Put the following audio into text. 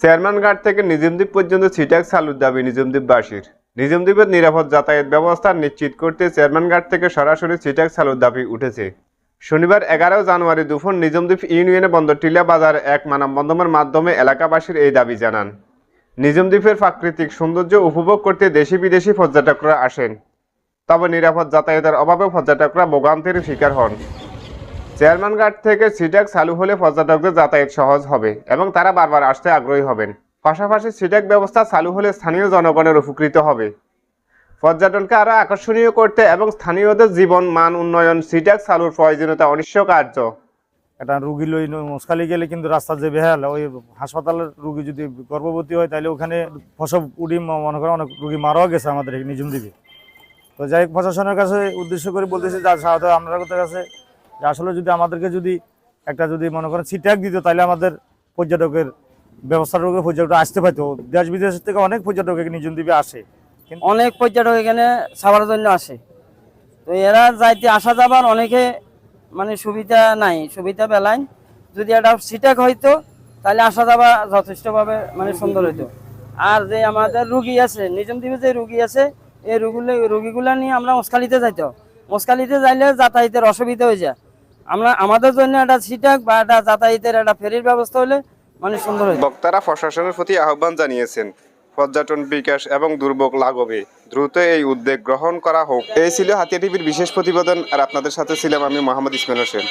Chairman ঘাট থেকে নিজমদ্বীপ পর্যন্ত সিটাক চালুর দাবি নিজমদ্বীপবাসীর নিজমদ্বীপের নিরাপদ যাতায়াত ব্যবস্থা নিশ্চিত করতে চেয়ারম্যান ঘাট থেকে সরাসরি সিটাক চালুর দাবি উঠেছে। শনিবার এগারো জানুয়ারি দুপুর নিজমদ্বীপ ইউনিয়নে বন্দর টিলা বাজার এক মানববন্ধনের মাধ্যমে এলাকাবাসীর এই দাবি জানান। নিজমদ্বীপের প্রাকৃতিক সৌন্দর্য উপভোগ করতে দেশি বিদেশি পর্যটকরা আসেন। তবে নিরাপদ যাতায়াতের অভাবে পর্যটকরা ভোগান্তির শিকার হন। চেয়ারম্যান ঘাট থেকে সিটাক চালু হলে পর্যটকদের যাতায়াত সহজ হবে এবং তারা বারবার আসতে আগ্রহী হবেন। পাশাপাশি সিটাক ব্যবস্থা চালু হলে স্থানীয় জনগণের উপকৃত হবে। পর্যটনকে আরও আকর্ষণীয় করতে এবং স্থানীয়দের জীবন, মান, উন্নয়ন সিটাক চালুর প্রয়োজনীয়তা অনিশ্চয়কার্য। একটা রুগী লই মশকালি গেলে কিন্তু রাস্তার যে বেহাল, ওই হাসপাতালের রুগী যদি গর্ভবতী হয় তাহলে ওখানে ফসব উডি মনে করেন অনেক রুগী মারাও গেছে আমাদের নিজুম দিকে তো যাই প্রশাসনের কাছে উদ্দেশ্য করে বলতেছি, যা সাথে আপনাদের কাছে যে আসলে যদি আমাদেরকে যদি একটা যদি মনে করেন সিট্যাক দিত, তাহলে আমাদের পর্যটকের ব্যবস্থার উপরে পর্যটক আসতে পারতো। দেশ বিদেশ থেকে অনেক পর্যটক এখানে নিজুম দ্বীপে আসে অনেক পর্যটক এখানে খাবার জন্য আসে। তো এরা যাইতে আসা যাবার অনেকে মানে সুবিধা নাই, সুবিধা পেলাইন। যদি একটা সিটাক হইতো, তাহলে আসা যাওয়া যথেষ্টভাবে মানে সুন্দর হইতো। আর যে আমাদের রুগী আছে নিজম দ্বীপে যে রুগী আছে, এই রুগুলো রুগীগুলা নিয়ে আমরা মস্কালিতে যাইতো। মস্কালিতে যাইলে যাতায়াতের অসুবিধা হয়ে যায়। আমরা আমাদের জন্য একটা সিটাক বা একটা যাতায়াতের একটা ফেরির ব্যবস্থা হলে মানে সুন্দর হয়। বক্তারা প্রশাসনের প্রতি আহ্বান জানিয়েছেন, পর্যটন বিকাশ এবং দুর্ভোগ লাঘবে, দ্রুত এই উদ্যোগ গ্রহণ করা হোক। এই ছিল হাতিয়া টিভির বিশেষ প্রতিবেদন, আর আপনাদের সাথে ছিলাম আমি মোহাম্মদ ইসমাইল হোসেন।